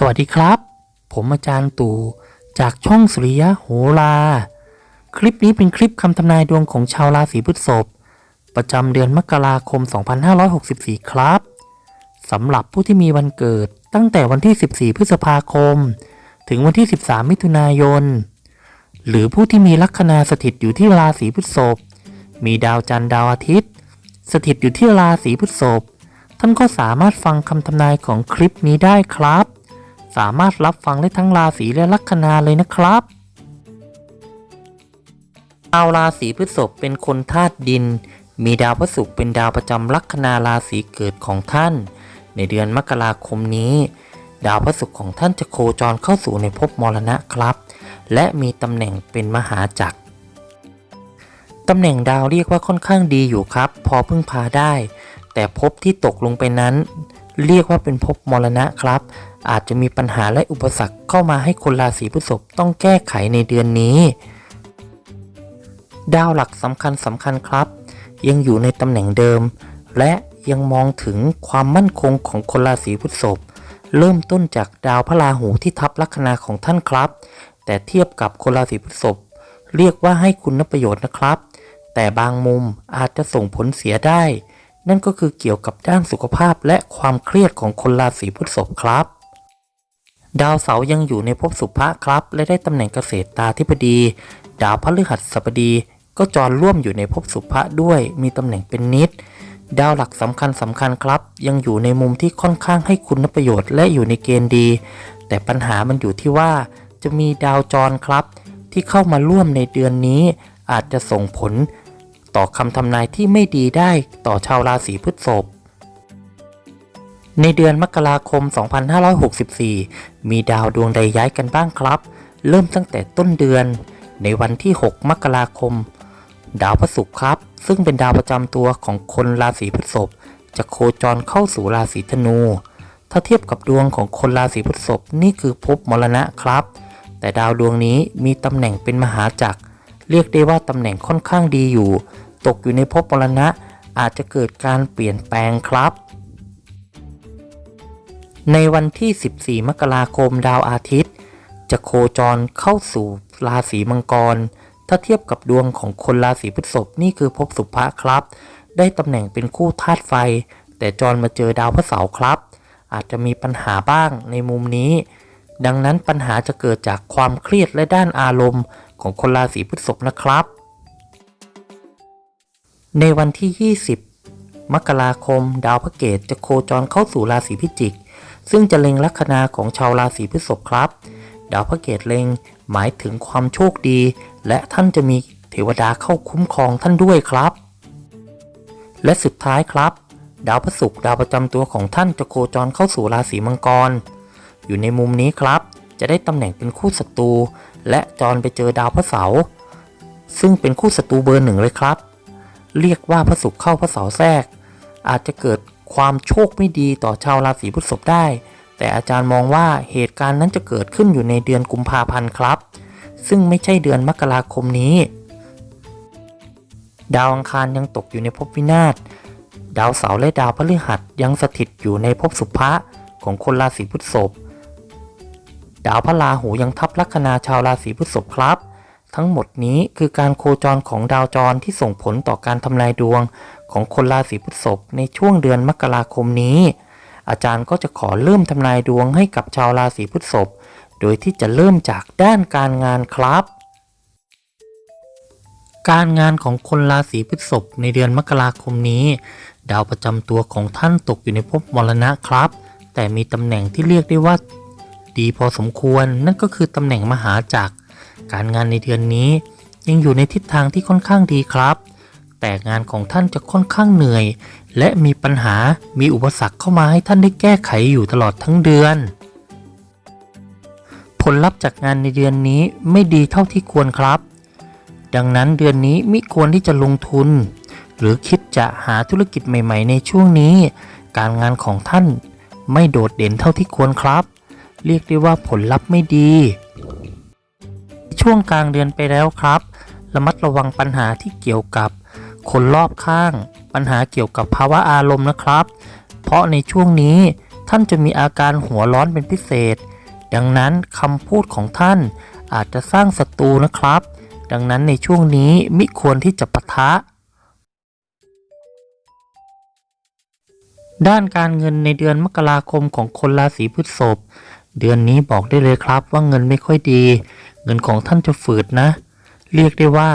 สวัสดีครับ ผมอาจารย์ตู่จากช่องสุริยะโหรา คลิปนี้เป็นคลิปคำทำนายดวงของชาวราศีพฤษภประจำเดือนมกราคม 2564 ครับสำหรับผู้ที่มีวันเกิดตั้งแต่วันที่ 14 พฤษภาคม ถึงวันที่ 13 มิถุนายน หรือผู้ที่มีลัคนาสถิตอยู่ที่ราศีพฤษภมีดาวจันทร์ดาวอาทิตย์ สถิตอยู่ที่ราศีพฤษภท่านก็สามารถฟังคำทำนายของคลิปนี้ได้ครับ สามารถรับฟังได้ทั้งราศีและลัคนาเลยนะครับชาวราศีพฤษภเป็นคนธาตุดิน มีดาวพฤศุกร์เป็นดาวประจำลัคนาราศีเกิดของท่าน ในเดือนมกราคมนี้ ดาวพฤศุกร์ของท่านจะโคจรเข้าสู่ในภพมรณะครับ และมีตำแหน่งเป็นมหาจักรตำแหน่งดาวเรียกว่าค่อนข้างดีอยู่ครับ พอพึ่งพาได้ แต่ภพที่ตกลงไปนั้น เรียกว่าเป็นภพมรณะครับ อาจจะมีปัญหาและอุปสรรคเข้ามาให้คนราศีพฤษภต้องแก้ไขในเดือนนี้ ดาวหลักสำคัญสำคัญครับ ยังอยู่ในตำแหน่งเดิม และยังมองถึงความมั่นคงของคนราศีพฤษภเริ่มต้นจากดาวพระราหูที่ทับลัคนาของท่านครับ แต่เทียบกับคนราศีพฤษภเรียกว่าให้คุณประโยชน์นะครับ แต่บางมุมอาจจะส่งผลเสียได้ นั่นก็คือเกี่ยวกับด้านสุขภาพและความเครียดของคนราศีพฤษภครับ ดาวเสาร์ยังอยู่ในภพสุภะครับ และได้ตำแหน่งเกษตรตาธิบดี ดาวพฤหัสบดีก็จรร่วมอยู่ในภพสุภะด้วยมีตำแหน่งเป็นนิด ดาวหลักสำคัญสำคัญครับ ยังอยู่ในมุมที่ค่อนข้างให้คุณประโยชน์และอยู่ในเกณฑ์ดี แต่ปัญหามันอยู่ที่ว่า จะมีดาวจรครับ ที่เข้ามาร่วมในเดือนนี้อาจจะส่งผล ต่อคำทำนายที่ไม่ดีได้ต่อชาวราศีพฤษภในเดือนมกราคม 2564 มีดาวดวงใดย้ายกันบ้างครับ เริ่มตั้งแต่ต้นเดือน ในวันที่ 6 มกราคม ดาวพระศุกร์ครับ ซึ่งเป็นดาวประจำตัวของคนราศีพฤษภจะโคจรเข้าสู่ราศีธนู ถ้าเทียบกับดวงของคนราศีพฤษภนี่คือภพมรณะครับ แต่ดาวดวงนี้มีตำแหน่งเป็นมหาจักร เรียกได้ว่าตำแหน่งค่อนข้างดีอยู่ ตกอยู่ในภพมรณะอาจจะเกิดการเปลี่ยนแปลงครับ ในวันที่ 14 มกราคมดาวอาทิตย์ จะโคจรเข้าสู่ราศีมังกร ถ้าเทียบกับดวงของคนราศีพฤษภนี่คือภพสุภะครับ ได้ตำแหน่งเป็นคู่ธาตุไฟ แต่จรมาเจอดาวพระเสาร์ครับ อาจจะมีปัญหาบ้างในมุมนี้ ดังนั้นปัญหาจะเกิดจากความเครียดและด้านอารมณ์ของคนราศีพฤษภนะครับ ในวันที่ 20 มกราคม ดาวพระเกตจะโคจรเข้าสู่ราศีพิจิก ซึ่งจะเล็งลัคนาของชาวราศีพฤษภครับ ดาวพระเกตเล็งหมายถึงความโชคดี และท่านจะมีเทวดาเข้าคุ้มครองท่านด้วยครับ และสุดท้ายครับ ดาวพระศุกร์ดาวประจำตัวของท่านจะโคจรเข้าสู่ราศีมังกร อยู่ในมุมนี้ครับ จะได้ตำแหน่งเป็นคู่ศัตรูและจรไปเจอดาวพระเสาร์ซึ่งเป็นคู่ศัตรูเบอร์หนึ่งเลยครับ เรียกว่าพระศุกร์เข้าพระเสาร์แทรก อาจจะเกิดความโชคไม่ดีต่อชาวราศีพฤษภได้ แต่อาจารย์มองว่าเหตุการณ์นั้นจะเกิดขึ้นอยู่ในเดือนกุมภาพันธ์ครับ ซึ่งไม่ใช่เดือนมกราคมนี้ ดาวอังคารยังตกอยู่ในภพวินาศดาวเสาร์และดาวพฤหัสยังสถิตอยู่ในภพสุภะของคนราศีพฤษภดาวพระราหูยังทับลัคนาชาวราศีพฤษภครับ ทั้งหมดนี้คือการโคจรของดาวจรที่ส่งผลต่อการทำนายดวง ของคนราศีพฤษภในช่วงเดือนมกราคมนี้ อาจารย์ก็จะขอเริ่มทำนายดวงให้กับชาวราศีพฤษภโดยที่จะเริ่มจากด้านการงานครับ การงานของคนราศีพฤษภในเดือนมกราคมนี้ ดาวประจำตัวของท่านตกอยู่ในภพมรณะครับ แต่มีตำแหน่งที่เรียกได้ว่า ดีพอสมควรนั่นก็คือตำแหน่งมหาจักร การงานในเดือนนี้ยังอยู่ในทิศทางที่ค่อนข้างดีครับ แต่งานของท่านจะค่อนข้างเหนื่อย และมีปัญหา มีอุปสรรคเข้ามาให้ท่านได้แก้ไขอยู่ตลอดทั้งเดือน ผลลัพธ์จากงานในเดือนนี้ไม่ดีเท่าที่ควรครับ ดังนั้นเดือนนี้มิควรที่จะลงทุน หรือคิดจะหาธุรกิจใหม่ ๆ ในช่วงนี้ การงานของท่านไม่โดดเด่นเท่าที่ควรครับ เรียกได้ว่าผลลัพธ์ไม่ดี ช่วงกลางเดือนไปแล้วครับ ระมัดระวังปัญหาที่เกี่ยวกับ คนรอบข้าง ปัญหาเกี่ยวกับภาวะอารมณ์นะครับ เพราะในช่วงนี้ท่านจะมีอาการหัวร้อนเป็นพิเศษ ดังนั้นคำพูดของท่านอาจจะสร้างศัตรูนะครับ ดังนั้นในช่วงนี้มิควรที่จะปะทะ ด้านการเงินในเดือนมกราคมของคนราศีพฤษภเดือนนี้บอกได้เลยครับว่าเงินไม่ค่อยดี เงินของท่านจะฝืดนะ เรียกได้ว่า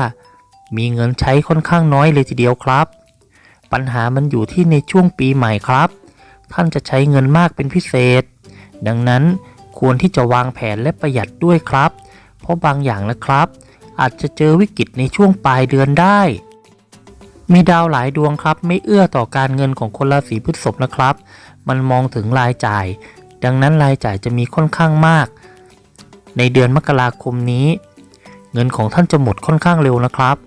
มีเงินใช้ค่อนข้างน้อยเลยทีเดียวครับ ปัญหามันอยู่ที่ในช่วงปีใหม่ครับ ท่านจะใช้เงินมากเป็นพิเศษ ดังนั้นควรที่จะวางแผนและประหยัดด้วยครับ เพราะบางอย่างนะครับ อาจจะเจอวิกฤตในช่วงปลายเดือนได้ มีดาวหลายดวงครับ ไม่เอื้อต่อการเงินของคนราศีพฤษภนะครับ มันมองถึงรายจ่าย ดังนั้นรายจ่ายจะมีค่อนข้างมาก ในเดือนมกราคมนี้ เงินของท่านจะหมดค่อนข้างเร็วนะครับ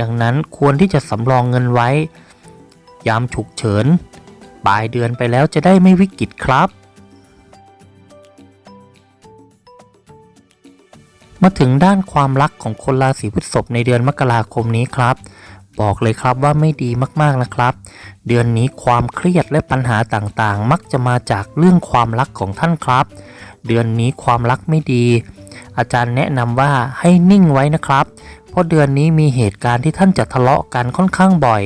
ดังนั้นควรที่จะสำรองเงินไว้ ยามฉุกเฉินปลายเดือนไปแล้วจะได้ไม่วิกฤตครับ มาถึงด้านความรักของคนราศีพฤษภในเดือนมกราคมนี้ครับ บอกเลยครับว่าไม่ดีมากๆนะครับ เดือนนี้ความเครียดและปัญหาต่างๆ มักจะมาจากเรื่องความรักของท่านครับ เดือนนี้ความรักไม่ดี อาจารย์แนะนำว่าให้นิ่งไว้นะครับ เพราะเดือนนี้มีเหตุการณ์ที่ท่านจะทะเลาะกันค่อนข้างบ่อย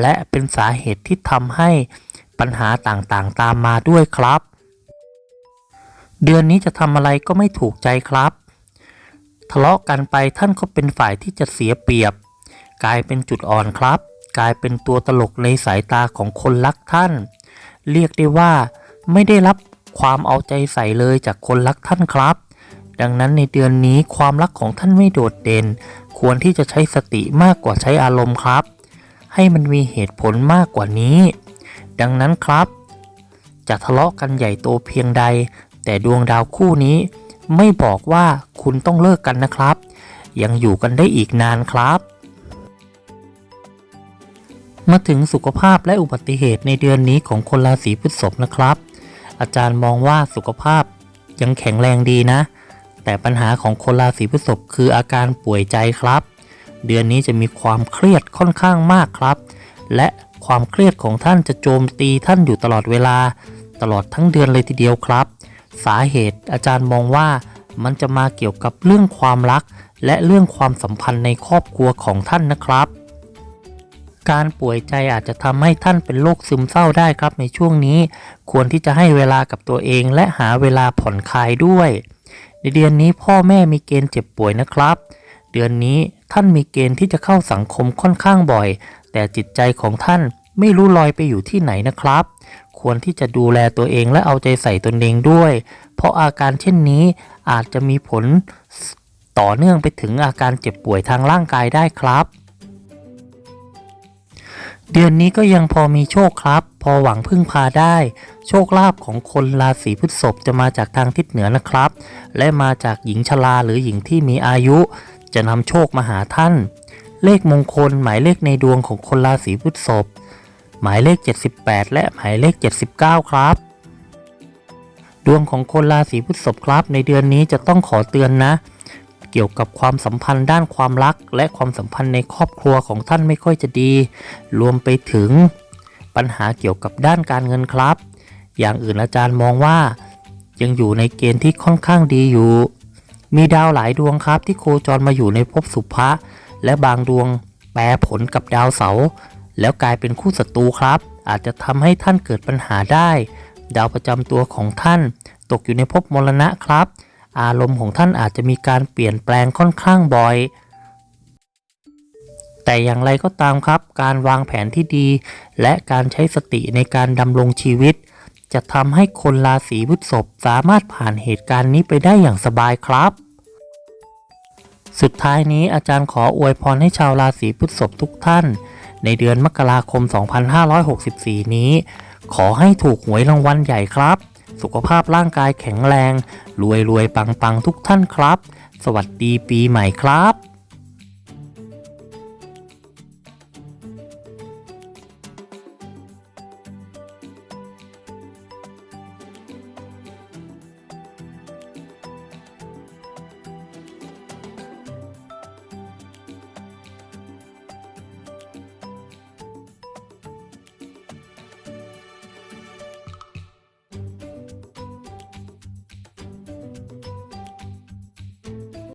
และเป็นสาเหตุที่ทำให้ปัญหาต่างๆ ตามมาด้วยครับ เดือนนี้จะทำอะไรก็ไม่ถูกใจครับ ทะเลาะกันไปท่านก็เป็นฝ่ายที่จะเสียเปรียบ กลายเป็นจุดอ่อนครับ กลายเป็นตัวตลกในสายตาของคนรักท่าน เรียกได้ว่าไม่ได้รับ ความเอาใจใส่เลยจากคนรักท่านครับ ดังนั้นในเดือนนี้ความรักของท่านไม่โดดเด่น ควรที่จะใช้สติมากกว่าใช้อารมณ์ครับ ให้มันมีเหตุผลมากกว่านี้ ดังนั้นครับ จะทะเลาะกันใหญ่โตเพียงใด แต่ดวงดาวคู่นี้ ไม่บอกว่าคุณต้องเลิกกันนะครับ ยังอยู่กันได้อีกนานครับมาถึงสุขภาพและอุบัติเหตุในเดือนนี้ของคนราศีพฤษภนะครับ อาจารย์มองว่าสุขภาพยังแข็งแรงดีนะ แต่ปัญหาของคนราศีพฤษภคืออาการป่วยใจครับ เดือนนี้จะมีความเครียดค่อนข้างมากครับ และความเครียดของท่านจะโจมตีท่านอยู่ตลอดเวลา ตลอดทั้งเดือนเลยทีเดียวครับ สาเหตุอาจารย์มองว่ามันจะมาเกี่ยวกับเรื่องความรัก และเรื่องความสัมพันธ์ในครอบครัวของท่านนะครับ การป่วยใจอาจจะทำให้ท่านเป็นโรคซึมเศร้าได้ครับในช่วงนี้ ควรที่จะให้เวลากับตัวเองและหาเวลาผ่อนคลายด้วย ในเดือนนี้พ่อแม่มีเกณฑ์เจ็บป่วยนะครับ เดือนนี้ท่านมีเกณฑ์ที่จะเข้าสังคมค่อนข้างบ่อย แต่จิตใจของท่านไม่รู้ลอยไปอยู่ที่ไหนนะครับ ควรที่จะดูแลตัวเองและเอาใจใส่ตนเองด้วย เพราะอาการเช่นนี้อาจจะมีผลต่อเนื่องไปถึงอาการเจ็บป่วยทางร่างกายได้ครับ เดือนนี้ก็ยังพอมีโชคครับ พอหวังพึ่งพาได้ โชคลาภของคนราศีพฤษภจะมาจากทางทิศเหนือนะครับ และมาจากหญิงชราหรือหญิงที่มีอายุ จะนำโชคมาหาท่าน เลขมงคลหมายเลขในดวงของคนราศีพฤษภหมายเลข 78 และหมายเลข 79 ครับ ดวงของคนราศีพฤษภครับ ในเดือนนี้จะต้องขอเตือนนะ เกี่ยวกับความสัมพันธ์ด้านความรัก และความสัมพันธ์ในครอบครัวของท่านไม่ค่อยจะดี รวมไปถึง ปัญหาเกี่ยวกับด้านการเงินครับ อย่างอื่นอาจารย์มองว่า ยังอยู่ในเกณฑ์ที่ค่อนข้างดีอยู่ มีดาวหลายดวงครับที่โคจรมาอยู่ในภพสุภะและบางดวงแปรผลกับดาวเสาร์แล้วกลายเป็นคู่ศัตรูครับ อาจจะทำให้ท่านเกิดปัญหาได้ ดาวประจำตัวของท่าน ตกอยู่ในภพมรณะครับ อารมณ์ของท่านอาจจะมีการเปลี่ยนแปลงค่อนข้างบ่อย แต่อย่างไรก็ตามครับ การวางแผนที่ดี และการใช้สติในการดำรงชีวิต จะทำให้คนราศีพฤษภสามารถผ่านเหตุการณ์นี้ไปได้อย่างสบายครับ สุดท้ายนี้อาจารย์ขออวยพรให้ชาวราศีพฤษภทุกท่าน ในเดือนมกราคม 2564 นี้ ขอให้ถูกหวยรางวัลใหญ่ครับ สุขภาพร่างกายแข็งแรง รวยรวยปังปังทุกท่านครับ สวัสดีปีใหม่ครับ